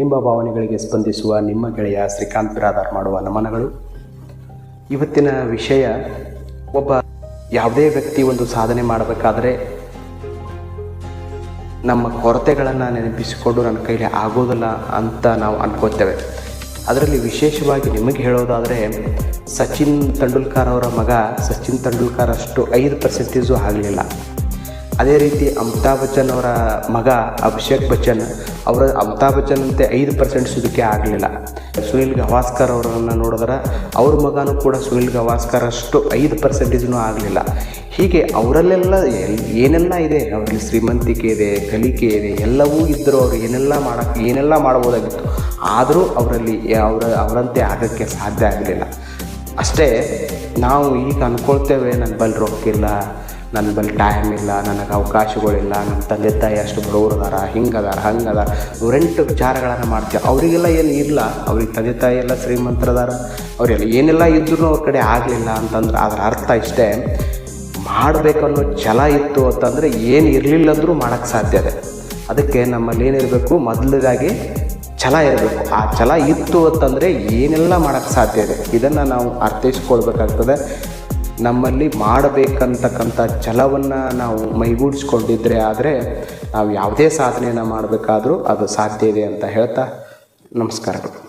ನಿಮ್ಮ ಭಾವನೆಗಳಿಗೆ ಸ್ಪಂದಿಸುವ ನಿಮ್ಮ ಗೆಳೆಯ ಶ್ರೀಕಾಂತ್ ಬಿರಾದಾರ್ ಮಾಡುವ ನಮನಗಳು. ಇವತ್ತಿನ ವಿಷಯ, ಒಬ್ಬ ಯಾವುದೇ ವ್ಯಕ್ತಿ ಒಂದು ಸಾಧನೆ ಮಾಡಬೇಕಾದ್ರೆ ನಮ್ಮ ಕೊರತೆಗಳನ್ನು ನೆನಪಿಸಿಕೊಂಡು ನನ್ನ ಕೈಲಿ ಆಗೋದಿಲ್ಲ ಅಂತ ನಾವು ಅನ್ಕೋತೇವೆ. ಅದರಲ್ಲಿ ವಿಶೇಷವಾಗಿ ನಿಮಗೆ ಹೇಳೋದಾದರೆ, ಸಚಿನ್ ತೆಂಡೂಲ್ಕರ್ ಅವರ ಮಗ ಸಚಿನ್ ತೆಂಡೂಲ್ಕರ್ ಅಷ್ಟು ಐದು ಪರ್ಸೆಂಟೇಜು ಆಗಲಿಲ್ಲ ಅದೇ ರೀತಿ ಅಮಿತಾಬ್ ಬಚ್ಚನ್ ಅವರ ಮಗ ಅಭಿಷೇಕ್ ಬಚ್ಚನ್, ಅವರ ಅಮಿತಾಬ್ ಬಚ್ಚನ್ ಅಂತೆ ಐದು ಪರ್ಸೆಂಟ್ ಸುದಕ್ಕೆ ಆಗಲಿಲ್ಲ. ಸುನಿಲ್ ಗವಾಸ್ಕರ್ ಅವರನ್ನು ನೋಡಿದ್ರೆ ಅವ್ರ ಮಗನೂ ಕೂಡ ಸುನಿಲ್ ಗವಾಸ್ಕರ್ ಅಷ್ಟು ಐದು ಪರ್ಸೆಂಟೇಜ್ನೂ ಆಗಲಿಲ್ಲ. ಹೀಗೆ ಅವರಲ್ಲೆಲ್ಲ ಏನೆಲ್ಲ ಇದೆ, ಅವರಲ್ಲಿ ಶ್ರೀಮಂತಿಕೆ ಇದೆ, ಕಲಿಕೆ ಇದೆ, ಎಲ್ಲವೂ ಇದ್ದರೂ ಅವರು ಏನೆಲ್ಲ ಮಾಡೋಕ್ಕೆ ಏನೆಲ್ಲ ಮಾಡ್ಬೋದಾಗಿತ್ತು, ಆದರೂ ಅವರಲ್ಲಿ ಅವರ, ಅವರಂತೆ ಆಗೋಕ್ಕೆ ಸಾಧ್ಯ ಆಗಲಿಲ್ಲ. ಅಷ್ಟೇ, ನಾವು ಈಗ ಅಂದ್ಕೊಳ್ತೇವೆ ನನ್ನ ಬಳಿ ರೊಕ್ಕಿಲ್ಲ. ನನ್ನ ಬಳಿ ಟೈಮ್ ಇಲ್ಲ, ನನಗೆ ಅವಕಾಶಗಳಿಲ್ಲ ನನ್ನ ತಂದೆ ತಾಯಿ ಅಷ್ಟು ಬಡವ್ರು ಅದಾರ ಹಿಂಗೆ ಅದಾರ ಹಂಗೆ ಅದಾರ ನೂರೆಂಟು ವಿಚಾರಗಳನ್ನು ಮಾಡ್ತೀವಿ. ಅವರಿಗೆಲ್ಲ ಏನು ಇಲ್ಲ. ಅವ್ರಿಗೆ ತಂದೆ ತಾಯಿ ಎಲ್ಲ ಶ್ರೀಮಂತರದಾರ. ಅವರೆಲ್ಲ ಏನೆಲ್ಲ ಇದ್ರೂ ಅವ್ರ ಕಡೆ ಆಗಲಿಲ್ಲ ಅಂತಂದ್ರೆ ಅದರ ಅರ್ಥ ಇಷ್ಟೇ. ಮಾಡಬೇಕನ್ನೋ ಛಲ ಇತ್ತು ಅಂತಂದರೆ ಏನು ಇರಲಿಲ್ಲ ಅಂದರೂ ಮಾಡೋಕ್ಕೆ ಸಾಧ್ಯ ಇದೆ ಅದಕ್ಕೆ ನಮ್ಮಲ್ಲಿ ಏನಿರಬೇಕು ಮೊದಲದಾಗಿ ಛಲ ಇರಬೇಕು. ಆ ಛಲ ಇತ್ತು ಅಂತಂದರೆ ಏನೆಲ್ಲ ಮಾಡೋಕ್ಕೆ ಸಾಧ್ಯ ಇದೆ. ಇದನ್ನು ನಾವು ಅರ್ಥೈಸ್ಕೊಳ್ಬೇಕಾಗ್ತದೆ. ನಮ್ಮಲ್ಲಿ ಮಾಡಬೇಕಂತಕ್ಕಂಥ ಛಲವನ್ನು ನಾವು ಮೈಗೂಡಿಸ್ಕೊಂಡಿದ್ರೆ ಆದರೆ ನಾವು ಯಾವುದೇ ಸಾಧನೆಯನ್ನು ಮಾಡಬೇಕಾದರೂ ಅದು ಸಾಧ್ಯ ಇದೆ ಅಂತ ಹೇಳ್ತಾ ನಮಸ್ಕಾರಗಳು.